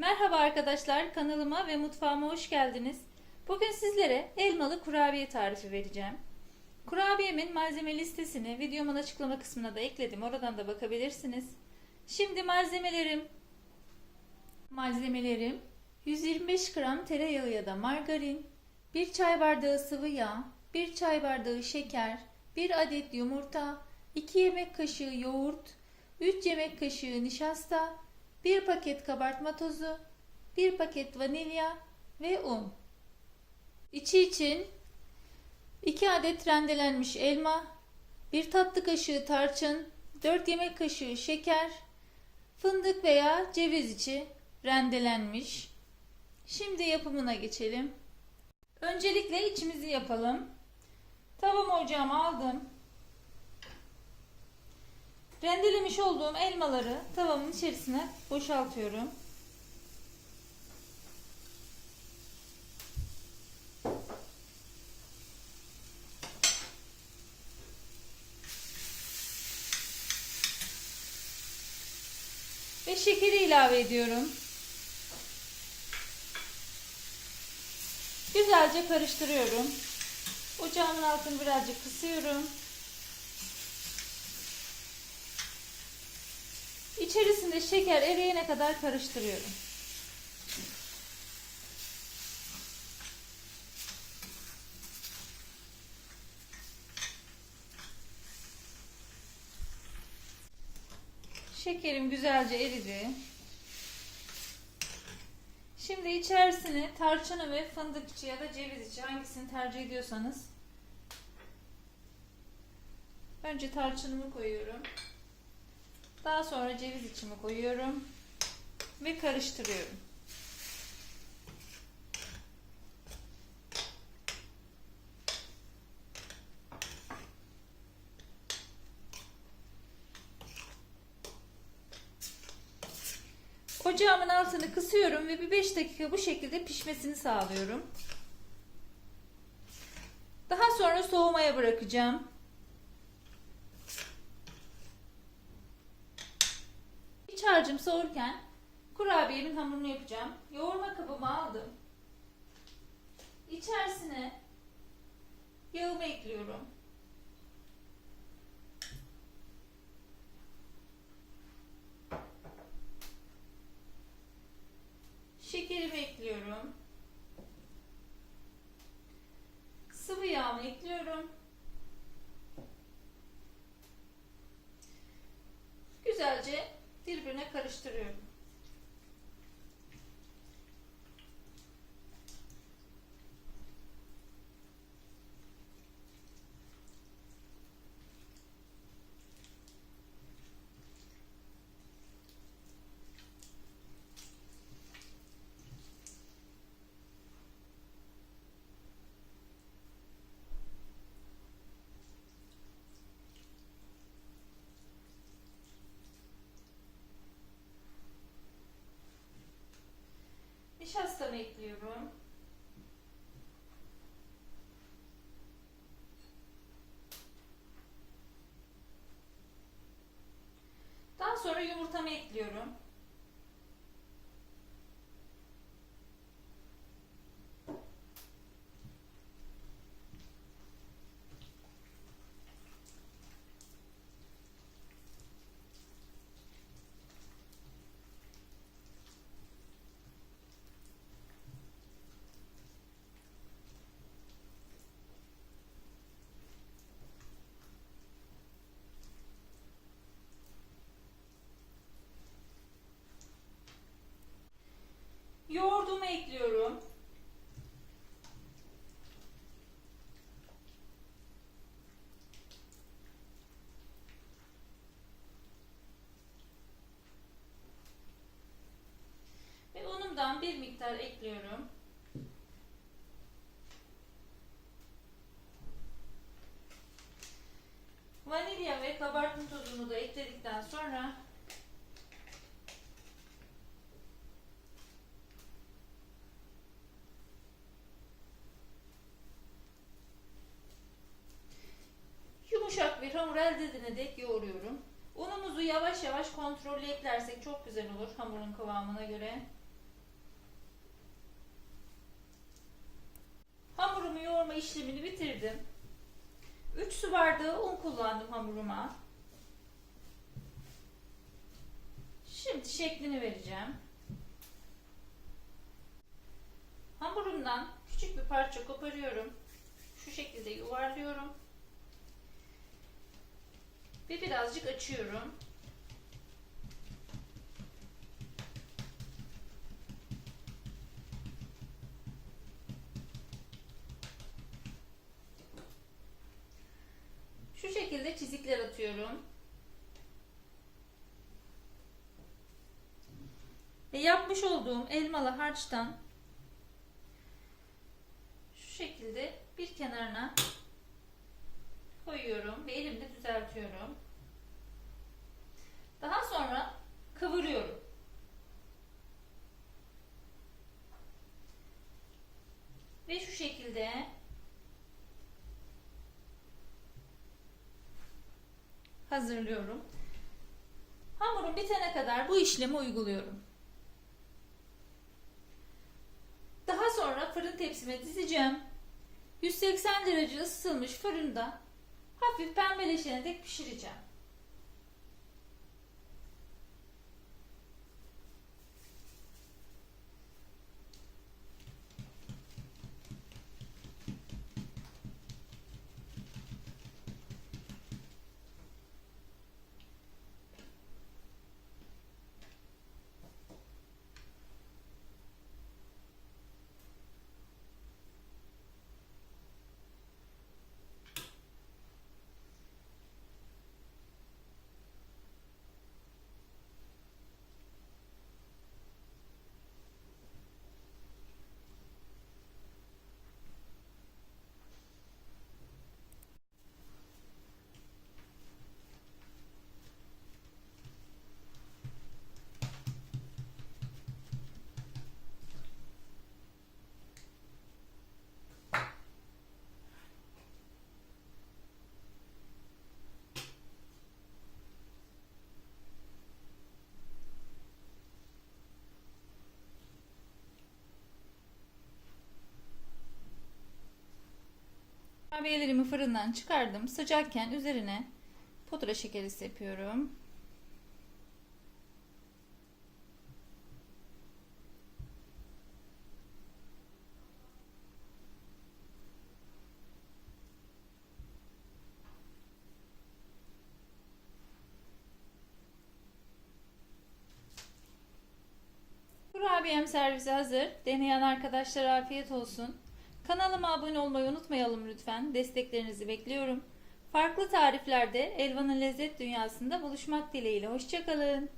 Merhaba arkadaşlar, kanalıma ve mutfağıma hoş geldiniz. Bugün sizlere elmalı kurabiye tarifi vereceğim. Kurabiyemin malzeme listesini videomun açıklama kısmına da ekledim. Oradan da bakabilirsiniz. Şimdi malzemelerim malzemelerim 125 gram tereyağı ya da margarin, 1 çay bardağı sıvı yağ, 1 çay bardağı şeker, 1 adet yumurta, 2 yemek kaşığı yoğurt, 3 yemek kaşığı nişasta, 1 paket kabartma tozu, 1 paket vanilya ve un. İçi için 2 adet rendelenmiş elma, 1 tatlı kaşığı tarçın, 4 yemek kaşığı şeker, fındık veya ceviz içi rendelenmiş. Şimdi yapımına geçelim. Öncelikle içimizi yapalım. Tavam ocağıma aldım. Rendelemiş olduğum elmaları tavamın içerisine boşaltıyorum. Ve şekeri ilave ediyorum. Güzelce karıştırıyorum. Ocağımın altını birazcık kısıyorum. İçerisinde şeker eriyene kadar karıştırıyorum. Şekerim güzelce eridi. Şimdi içerisine tarçını ve fındık içi ya da ceviz içi hangisini tercih ediyorsanız. Önce tarçınımı koyuyorum. Daha sonra ceviz içimi koyuyorum ve karıştırıyorum. Ocağımın altını kısıyorum ve bir 5 dakika bu şekilde pişmesini sağlıyorum. Daha sonra soğumaya bırakacağım. İç harcım soğurken kurabiyemin hamurunu yapacağım. Yoğurma kabımı aldım. İçerisine yağımı ekliyorum. Şekerimi ekliyorum. Sıvı yağımı ekliyorum. Güzelce birbirine karıştırıyorum. Nişastamı ekliyorum. Daha sonra yumurtamı ekliyorum. Yoğurdumu ekliyorum. Ve unumdan bir miktar ekliyorum. Vanilya ve kabartma tozunu da ekledikten sonra Yumuşak bir hamur elde edene dek yoğuruyorum. Unumuzu yavaş yavaş kontrollü eklersek çok güzel olur hamurun kıvamına göre. İşlemini bitirdim. 3 su bardağı un kullandım hamuruma. Şimdi şeklini vereceğim. Hamurumdan küçük bir parça koparıyorum. Şu şekilde yuvarlıyorum. Ve birazcık açıyorum. Şu şekilde çizikler atıyorum. Ve yapmış olduğum elmalı harçtan şu şekilde bir kenarına koyuyorum ve elimle düzeltiyorum. Daha sonra kıvırıyorum. Ve şu şekilde hazırlıyorum. Hamurum bitene kadar bu işlemi uyguluyorum. Daha sonra fırın tepsime dizeceğim. 180 derece ısıtılmış fırında hafif pembeleşene dek pişireceğim. Kurabiyelerimi fırından çıkardım. Sıcakken üzerine pudra şekeri sepiyorum. Kurabiyem servisi hazır. Deneyen arkadaşlara afiyet olsun. Kanalıma abone olmayı unutmayalım lütfen. Desteklerinizi bekliyorum. Farklı tariflerde Elvan'ın lezzet dünyasında buluşmak dileğiyle. Hoşçakalın.